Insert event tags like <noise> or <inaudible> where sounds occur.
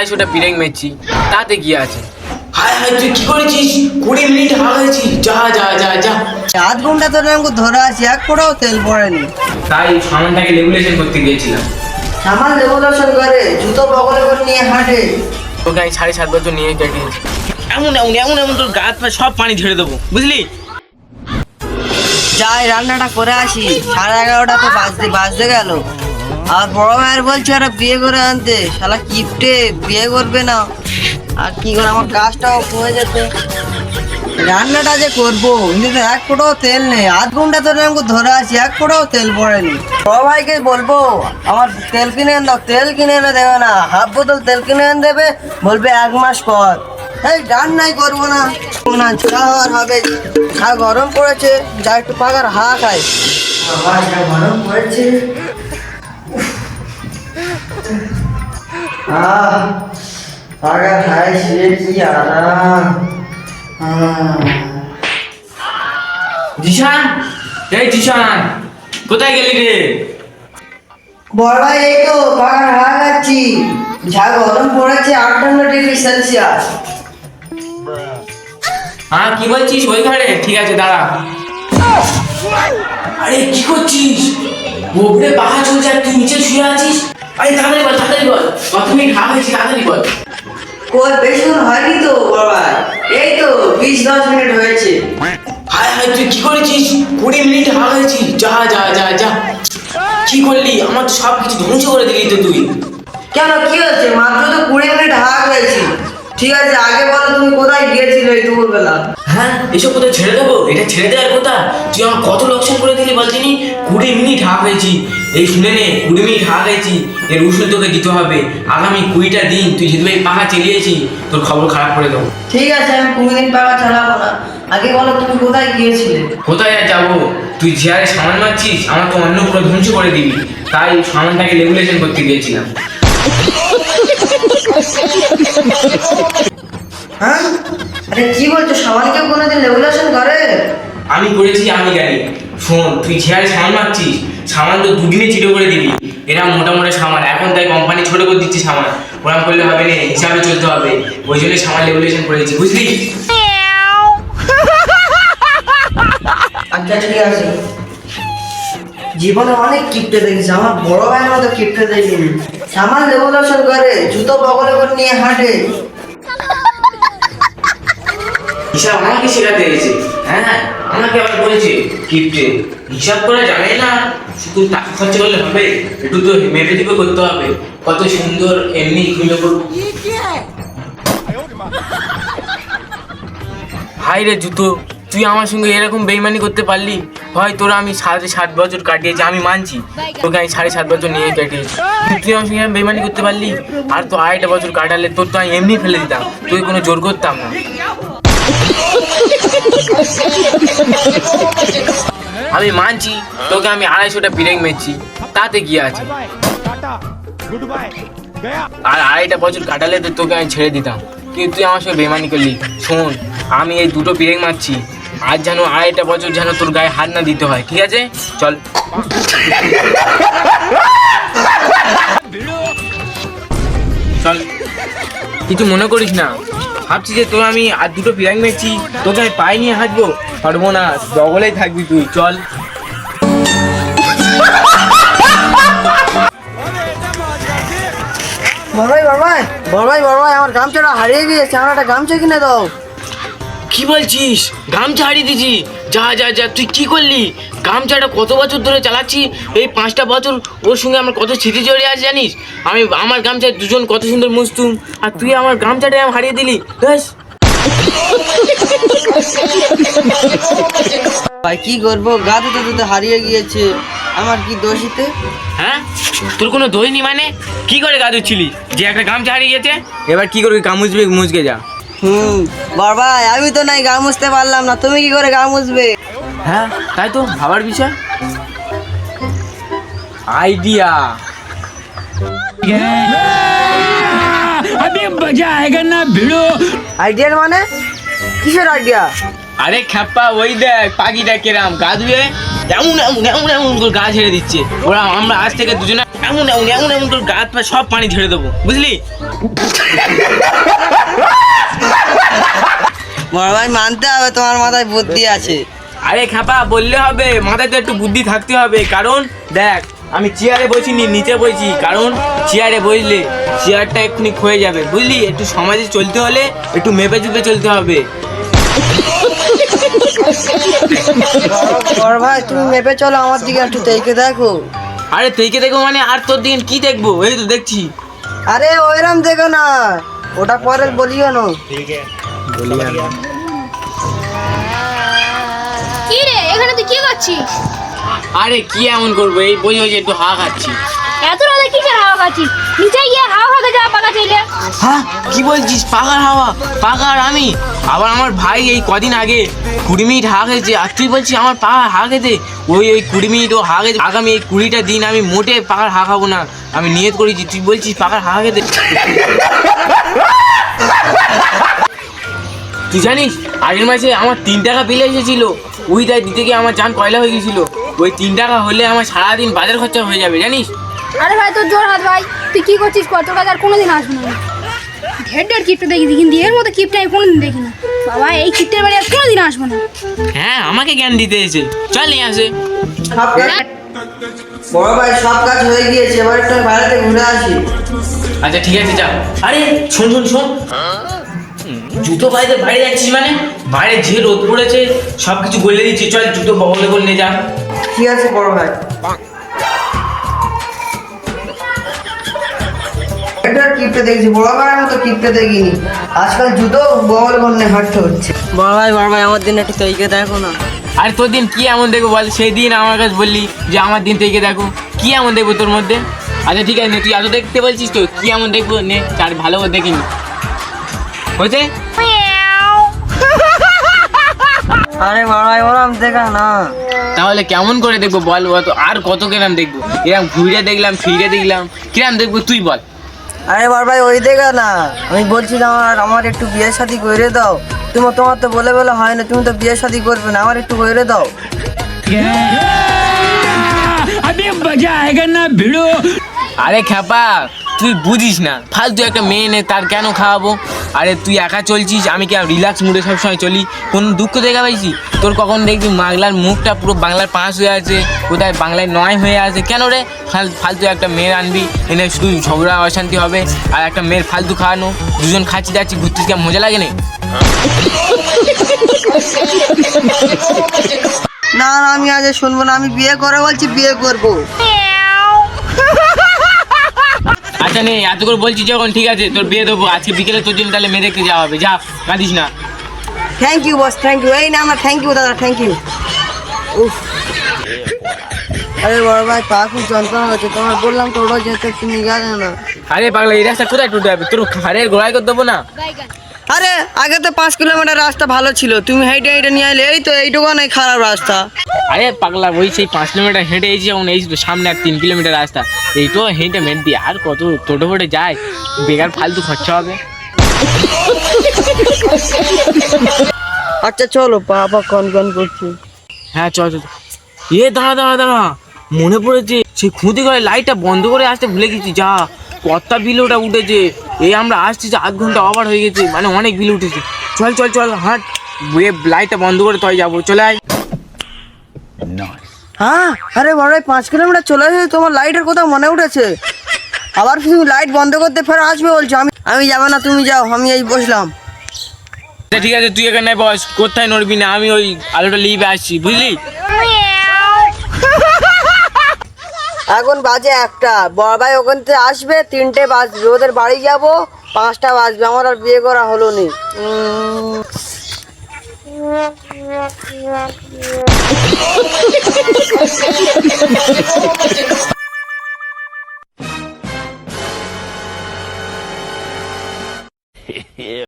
আড়াইশোটা পিরেক মেরছি তাতে কি আছে। হায় হায় তুই কি করেছিস? কুড়ি মিনিট হাগেছি যা যা যা যা। আধ ঘণ্টা ধরে আমাকে ধরে আছি এক ফোটাও তেল পড়েনি। তাই সামানটাকে রেগুলেশন করতে গিয়েছিলাম। সামান রেগুলেশন করে জুতো বগলে করে নিয়ে হাঁটে। তোকে আমি সাড়ে সাত বছর নিয়ে কাটিয়েছি এমন এমন এমন এমন তোর গাছ পা সব পানি ঝেড়ে দেবো বুঝলি? যাই রান্নাটা করে আসি। সাড়ে এগারোটা তো বাজতে বাজতে গেল। আর বড় ভাইয়ের বলছে ওরা বিয়ে করে আনতে। শালা কিপটে, বিয়ে করবে না। আর কি করে, আমার কাজটাও কমে যেত। রান্নাটা যে করব কিন্তু এক ফোটাও তেল নেই। আধ ঘণ্টা ধরে আমাকে ধরে আছি, এক ফোটাও তেল পড়েনি। বড় ভাইকে বলব, আমার তেল কিনে এনে দাও, তেল কিনে এনে দেবে না। হাফ বোতল তেল কিনে এনে দেবে, বলবে এক মাস পর। এই রান্নাই করব না। না আর হবে। খা গরম পড়েছে, যা একটু পাকার হা খায় বাবা যা গরম পড়েছে আহ পাকার হাই শুয়ে কি আরাম। আহ। জিশান এই জিশান কোথায় গেলি রে? বড় ভাই এই তো পাকার হা খাচ্ছি। যা গরম পড়েছে আটান্ন ডিগ্রি সেলসিয়াস। হ্যাঁ কি বলছিস? ওই ঘরে? ঠিক আছে দাঁড়া। আরে কি করছিস? ওপরে পাখা চলছে আর তুই নিচে শুয়ে আছিস? আরে তাড়াতাড়ি বল তাড়াতাড়ি বল। কত মিনিট হাগেছি তাড়াতাড়ি বল। কোর বেশিক্ষণ হয়নি তো বাবা এই তো বিশ দশ মিনিট হয়েছে। হায় হায় তুই কি করেছিস? কুড়ি মিনিট হাগেছি যা যা যা যা। কি করলি? আমার তো সব কিছু ধ্বংস করে দিলি তো তুই। কেন কি হয়েছে মাত্র তো কুড়ি মিনিট হাগ হয়েছি। ঠিক আছে আগে বলো তুমি কোথায় গিয়েছিলে এই দুপুরবেলা? হ্যাঁ এসব কোথায় ছেড়ে দেবো? এটা ছেড়ে দেওয়ার কথা? তুই আমার কত লোকসান করে দিলি বলছিনি কুড়ি মিনিট হাগ হয়েছি। এই শুনে নে কুড়ি মিনিট হাগ হয়েছি। এর উসুল তোকে দিতে হবে। আগামী কুড়িটা দিন তুই যেহেতু এই পাখা চালিয়েছি তোর খবর খারাপ করে দেবো। ঠিক আছে আমি কুড়ি দিন পাকা চালাবো না। আগে বলো তুমি কোথায় গিয়েছিলে? কোথায় আর যাব? তুই চেয়ারে সামান মারছিস আমার তো অন্য পুরো ধ্বংস করে দিবি। তাই সামানটাকে রেগুলেশন করতে গিয়েছিলাম। <laughs> হ্যাঁ? আরে কি বলছো সবাইকে কোনোদিন রেগুলেশন করে? আমি করেছি আমি জানি। শোন তুই চেয়ারে সামান মারছিস সামান তো দুদিনে চিটো করে দিবি। এরা মোটা মোটা সামান এখন তাই কোম্পানি ছোট করে দিচ্ছে সামান ওরকম করলে হবে না হিসাবে চলতে হবে। ওই জন্যই সামান রেগুলেশন করেছি বুঝলি? আচ্ছা ঠিক আছে। জীবনে অনেক কিপটে দেখেছি আমার বড় ভাইয়ের মতো কিপটে দেখিনি সামান রেগুলেশন করে জুতো বগলে করে নিয়ে হাঁটে। হিসাব আমাকে শেখাতে এসেছে হ্যাঁ আমাকে আবার বলেছে হিসাব করা না, শুধু টাকা খরচা করলে হবে, একটু তো করতে হবে। কত সুন্দর এমনি খুলে করব হাই রে জুতো, তুই আমার সঙ্গে এরকম বেইমানি করতে পারলি? হয় তোরা আমি সাড়ে সাত বছর কাটিয়েছি, আমি মানছি। তোকে আমি সাড়ে সাত বছর নিয়ে কাটিয়েছি। তুই আমার সঙ্গে বেইমানি করতে পারলি? আর তো আড়াইটা বছর কাটালে তোর তো আমি এমনি ফেলে দিতাম। তুই কোনো জোর করতাম না। আমি মানছি, তোকে আমি আড়াইশোটা পিরেক মেরছি, তাতে কি আছে? আর আড়াইটা বছর কাটালে তো তোকে আমি ছেড়ে দিতাম। কিন্তু তুই আমার সঙ্গে বেমানি করলি। শোন, আমি এই দুটো পিরেক মারছি। আজ যেন আড়াইটা বছর যেন তোর গায়ে হাত না দিতে হয়, ঠিক আছে? চল। চল। কিছু মনে করিস না। ভাবছি যে তোর আমি আর দুটো পিরাক মেরছি তোকে আমি পায়ে নিয়ে হাঁটবো। পারব না বগলেই থাকবি তুই চল। বড় ভাই বড় ভাই বড় ভাই বড় ভাই আমার গামছাটা হারিয়ে গিয়েছে আমার একটা গামছা কিনে দাও। কি বলছিস? গামছা হারিয়ে দিছি যা যা যা তুই কি করলি? গামছাটা কত বছর ধরে চালাচ্ছি? এই পাঁচটা বছর ওর সঙ্গে আমার কত স্মৃতি জড়িয়ে আছে জানিস? আমি আমার গামছায় দুজন কত সুন্দর মুছতুম আর তুই আমার গামছাটা আমি হারিয়ে দিলি। ব্যাস। ভাই কি করব? গা ধুতে ধুতে হারিয়ে গিয়েছে। আমার কি দোষিতে হ্যাঁ? তোর কোনো দই নি মানে? কি করে গা ধুচ্ছিলি? যে একটা গামছা হারিয়ে গেছে এবার কি করবি? গা মুছবি মুছকে যা। হুম ভাই আমি তো নাই গা মুছতে পারলাম না। তুমি কি করে গা মুছবে? হ্যাঁ তাই তো ভাবার বিষয়? আইডিয়া আইডিয়ার মানে? কিসের আইডিয়া আরে খ্যাপ্পা ওই পাখিটা গা ধুয়ে এমন এমন এমন এমন করে ছেড়ে দিচ্ছে। ওরা আমরা আজ থেকে দুজনে এমন এমন এমন এমন করে গা সব পানি ঝেড়ে দেবো বুঝলি? বড় ভাই মানতে হবে তোমার মাথায় বুদ্ধি আছে। আরে খাপা বললে হবে। মাথায় তো একটু বুদ্ধি থাকতে হবে। কারণ দেখ আমি চেয়ারে বসিনি নিচে বসি কারণ চেয়ারে বসলে চেয়ারটা এক্ষুনি ক্ষয়ে যাবে। বুঝলি? একটু সমাজে চলতে হলে একটু মেপে চুপে চলতে হবে। বড়- ভাই তুমি মেপে চলো আমার দিকে একটু দেখে দেখো। আরে থেকে দেখব মানে আর তোর দিকে কি দেখব? এই তো দেখছি। আরে ওইরকম দেখো না। ওটা পরে বলিও না। কি রে এখানে তুই কি করছিস আরে কি এমন করব? এই বসে বসে একটু হা খাচ্ছি। এত রাতে কিসের হাওয়া খাচ্ছিস? নিচে গিয়ে হাওয়া খাতে যা পাকা চাইলে হ্যাঁ? কি বলছিস? পাকার হাওয়া? পাকার আমি? আবার আমার ভাই এই কদিন আগে কুড়ি মিনিট হা খেয়েছে। আর তুই বলছিস আমার পাকা হা খেতে? ওই ওই কুড়ি মিনিট ও হা খেতে আগামী এই কুড়িটা দিন আমি মোটে পাকার হা খাব না। আমি নিয়ত করেছি। তুই বলছিস পাকার হা খেতে? তুই জানিস আগের মাসে আমার তিন টাকা বিল এসেছিল। ওই তাই দিতে গিয়ে আমার জান কয়লা হয়ে গেছিল ওই তিন টাকা হলে আমার সারাদিন বাজার খরচা হয়ে যাবে জানিস? আরে ভাই তোর জোর হাত ভাই। তুই কি করছিস কত কাজ আর কোনোদিন আসব না। ঢের ঢের কিপটা দেখি কিন্তু এর মতো কিপটা আমি কোনোদিন দেখি না বাবা এই কিপটার বাড়ি আর কোনোদিন আসব না। হ্যাঁ আমাকে জ্ঞান দিতে এসে। চল নিয়ে আসে। বড় ভাই সব কাজ হয়ে গিয়েছে। এবার একটু বাইরেতে ঘুরে আসি। আচ্ছা ঠিক আছে যা। আরে শোন শোন শোন। জুতো বাইরে বাইরে যাচ্ছিস মানে? বাইরে যে রোদ পড়েছে সব কিছু বলে দিচ্ছি চল জুতো বগলে করে নিয়ে যা। ঠিক আছে বড় ভাই? এটা কিপটে দেখছি বড় ভাইয়ের মতো কিপটে দেখিনি। আজকাল জুতো বগল বন্যে হাঁটতে হচ্ছে। বড় ভাই বড় ভাই আমার দিন একটু তৈকে দেখো না। আর তোর দিন কি এমন দেখব বল? সেই দিন আমার কাছে বললি যে আমার দিন থেকে দেখো। কি এমন দেখব তোর মধ্যে? আচ্ছা ঠিক আছে তুই এত দেখতে বলছিস তো কি এমন দেখব? নে চার ভালো করে দেখিনি হয়েছে? আরে বাড়াই ওরাম দেখা না। তাহলে কেমন করে দেখব বল তো? আর কত কেরাম দেখব? এরকম ঘুরে দেখলাম ফিরে দেখলাম। কিরাম দেখব তুই বল। আরে বার ভাই ওই দেখা না। আমি বলছিলাম আর আমার একটু বিয়ে শাদি করে দাও। তুমি তোমার তো বলে বলে হয় না তুমি তো বিয়ে শাদি করবে না আমার একটু করে দাও। আরে খ্যাপা তুই বুঝিস না। ফালতু একটা মেয়ে নে তার কেন খাওয়াবো? আরে তুই একা চলছিস আমি কি রিল্যাক্স মুডে সবসময় চলি? কোন দুঃখ দেখা পাইছি? তোর কখন দেখবি বাংলার মুখটা পুরো বাংলার পাঁচ হয়ে আছে কোথায় বাংলায় নয় হয়ে আছে? কেন রে? ফাল- ফালতু একটা মেয়ের আনবি এনে শুধু ঝগড়া অশান্তি হবে আর একটা মেয়ের ফালতু খাওয়ানো। দুজন খাচ্ছি যাচ্ছি ঘুরতে কেমন? মজা লাগে না না না আমি আজ আর শুনব না আমি বিয়ে করে বলছি বিয়ে করব। আচ্ছা নেই এত করে বলছি যখন ঠিক আছে তোর বিয়ে দেবো আজকে বিকেলে তোর জন্য তাহলে মেয়ে দেখতে যাওয়া হবে যা কাঁদিস না। Thank you boss thank you এই না আমার থ্যাংক ইউ দাদা থ্যাংক ইউ উফ। আরে বড় ভাই পা খুব যন্ত্রণা হচ্ছে তোমার বললাম তোর ওটা যেতে তুমি গেলে না। আরে পাগলা এই রাস্তা কোথায় টুটে যাবে তোর ঘাড়ের গোড়ায় করে দেবো না। আরে আগে তো পাঁচ কিলোমিটার রাস্তা ভালো ছিল তুমি হেঁটে হেঁটে নিয়ে এলে এই তো এইটুকু নাই খারাপ রাস্তা। আরে পাগলা ওই সেই পাঁচ কিলোমিটার হেঁটে এসেছি যখন এই সামনে আর তিন কিলোমিটার রাস্তা এই তো হেঁটে মেট দিয়ে আর কত টোটো ফোটে যায় বেকার ফালতু খরচা হবে। আচ্ছা চলো বাবা কন কন করছি। হ্যাঁ চল চল এ দাঁড়া দাঁড়া দাঁড়া মনে পড়েছে সেই খুঁতি করে লাইটটা বন্ধ করে আসতে ভুলে গেছি যা। কত্তা বিল ওটা উঠেছে। এই আমরা আসছি যে আধ ঘণ্টা ওভার হয়ে গেছে মানে অনেক বিল উঠেছে। চল চল চল হাঁট। লাইটটা বন্ধ করে তয় যাব চলে আয়। হ্যাঁ আরে বড় ভাই পাঁচ কিলোমিটার চলে এসেছে তোমার লাইটের কথা মনে উঠেছে? আবার তুমি লাইট বন্ধ করতে ফের আসবে বলছো? আমি আমি যাব না তুমি যাও আমি এই বসলাম। আচ্ছা ঠিক আছে তুই এখানে বস কোথায় নড়বি না? আমি ওই আলোটা লিভে আসছি বুঝলি? এখন বাজে একটা। বড় ভাই ওখান থেকে আসবে, তিনটে বাজবে ওদের বাড়ি যাব, পাঁচটা বাজবে, আমার আর বিয়ে করা হলো নি।